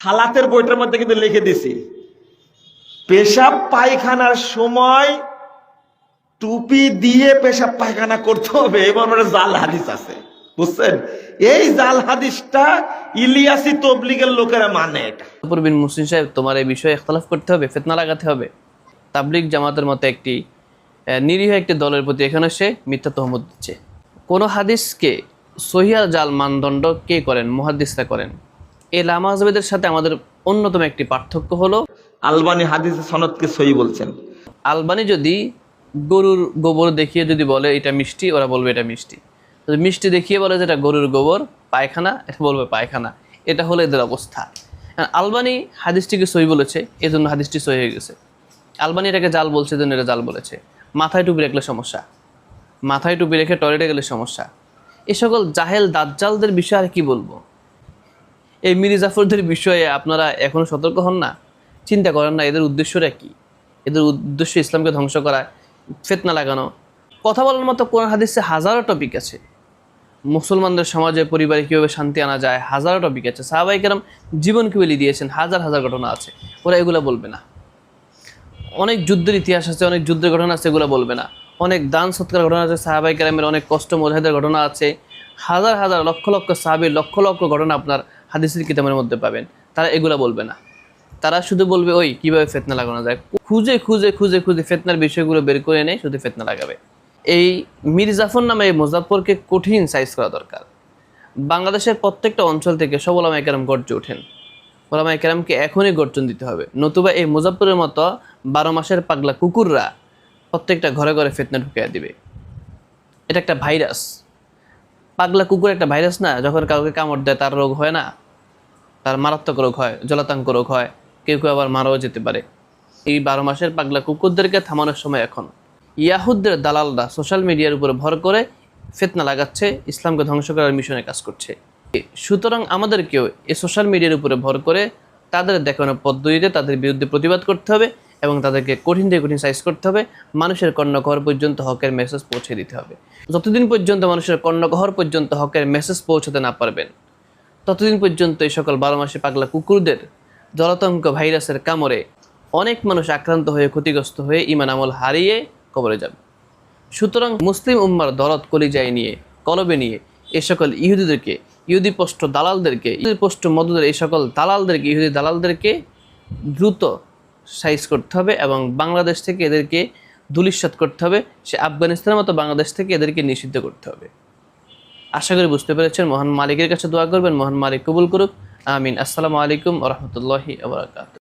হালাতের বইটার মধ্যে কিন্তু লিখে দিছি। পেশাব পায়খানার সময় টুপি দিয়ে পেশাব পায়খানা করতে হবে এবং জাল হাদিস আছে। বুঝছেন? এই জাল হাদিসটা ইলিয়াসি তবলিগের লোকেরা মানে এটা। বিন মুসলিম সাহেব, তোমার এই বিষয়ে ইখতলাফ করতে হবে, ফেতনা লাগাতে হবে। তাবলিগ জামাতের মতো একটি নিরীহ একটি দলের প্রতি এখানে সে মিথ্যা তহমত দিচ্ছে। কোন হাদিসকে সহিয়া জাল মানদণ্ড কে করেন, মুহাদ্দিসরা করেন? এই লামাজবেদের সাথে আমাদের অন্যতম একটি পার্থক্য হলো আলবানি হাদিসে সনদকে সই বলছেন। আলবানি যদি গরুর গোবর দেখিয়ে যদি বলে এটা মিষ্টি ওরা বলবে এটা মিষ্টি। যদি মিষ্টি দেখিয়ে বলে যে এটা গরুর গোবর পায়খানা এটা বলবে পায়খানা। এটা হলো এদের অবস্থা। আলবানি হাদিসটিকে সই বলেছে এজন্য হাদিসটি সই হয়ে গেছে। আলবানি এটাকে জাল বলছে এজন্য এটা জাল বলেছে। মাথায় টুপি রাখলে সমস্যা। মাথায় টুপি রেখে টয়লেটে গেলে সমস্যা। এ সকল জাহেল দাজ্জালদের বিষয়ে আর কি বলব? এই মির্জাফরদের বিষয়ে আপনারা এখনও সতর্ক হন না? চিন্তা করেন না, এদের উদ্দেশ্যটা কি? এদের উদ্দেশ্য ইসলামকে ধ্বংস করা, ফেতনা লাগানো। কথা বলার মতো কোন হাদিসে হাজারো টপিক আছে। মুসলমানদের সমাজে, পরিবারে কীভাবে শান্তি আনা যায়, হাজারো টপিক আছে। সাহাবাই কেরাম জীবন কীভাবে দিয়েছেন, হাজার হাজার ঘটনা আছে। ওরা এগুলো বলবে না। অনেক যুদ্ধের ইতিহাস আছে, অনেক যুদ্ধের ঘটনা আছে, এগুলো বলবে না। অনেক দান সৎকার ঘটনা আছে, সাহাবাই কেরামের অনেক কষ্ট মোজাহেদের ঘটনা আছে। হাজার হাজার লক্ষ লক্ষ সাহাবির লক্ষ লক্ষ ঘটনা আপনার হাদিসের কিতাবের মধ্যে পাবেন। তারা এগুলো বলবে না। তারা শুধু বলবে, ওই, কীভাবে ফেতনা লাগানো যায়? খুঁজে খুঁজে খুঁজে খুঁজে ফেতনার বিষয়গুলো বের করে এনে শুধু ফেতনা লাগাবে। এই মীর জাফর নামে এই মুজাফরকে কঠিন সাইজ করা দরকার। বাংলাদেশের প্রত্যেকটা অঞ্চল থেকে সব ওলামাই কেরাম গর্জে ওঠেন। ওলামাই কেরামকে এখনই গর্জন দিতে হবে। নতুবা এই মুজাফরের মতো বারো মাসের পাগলা কুকুররা প্রত্যেকটা ঘরে ঘরে ফেতনা ঢুকিয়ে দিবে। এটা একটা ভাইরাস। পাগলা কুকুর একটা ভাইরাস না, যখন কাউকে কামড় দেয় তার রোগ হয় না। তার মারাত্মক রোগ হয়, জলাতঙ্ক রোগ হয়, কেউ কেউ আবার মারাও যেতে পারে। এই বারো মাসের পাগলা কুকুরদেরকে থামানোর সময় এখন। ইয়াহুদদের দালালরা সোশ্যাল মিডিয়ার উপরে ভর করে ফেতনা লাগাচ্ছে, ইসলামকে ধ্বংস করার মিশনে কাজ করছে। সুতরাং আমাদেরকেও এই সোশ্যাল মিডিয়ার উপরে ভর করে তাদের দেখানো পদ্ধতিতে তাদের বিরুদ্ধে প্রতিবাদ করতে হবে। এবং তাদেরকে কঠিন থেকে কঠিন সাইজ করতে হবে। মানুষের কর্ণকহর পর্যন্ত হকের মেসেজ পৌঁছে দিতে হবে। যতদিন পর্যন্ত মানুষের কর্ণকহর পর্যন্ত হকের মেসেজ পৌঁছাতে না পারবেন, ততদিন পর্যন্ত এই সকল বারো মাসে পাগলা কুকুরদের, জলাতঙ্ক ভাইরাসের কামড়ে অনেক মানুষ আক্রান্ত হয়ে ক্ষতিগ্রস্ত হয়ে ইমান আমল হারিয়ে কবরে যাবে। সুতরাং মুসলিম উম্মার দরদ কলিজায় নিয়ে, কলবে নিয়ে এই সকল ইহুদিদেরকে, ইহুদি পোষ্ট দালালদেরকে, ইহুদি পোষ্ট মদুদের এই সকল দালালদেরকে, ইহুদি দালালদেরকে দ্রুত সাইজ করতে হবে এবং বাংলাদেশ থেকে এদেরকে দুলিশ্বাত করতে হবে। সে আফগানিস্তানের মতো বাংলাদেশ থেকে এদেরকে নিষিদ্ধ করতে হবে। আশা করি বুঝতে পেরেছেন। মহান মালিকের কাছে দোয়া করবেন। মহান মালিক কবুল করুক। আমিন। আসসালামু আলাইকুম রহমতুল্লাহি আবরাকাত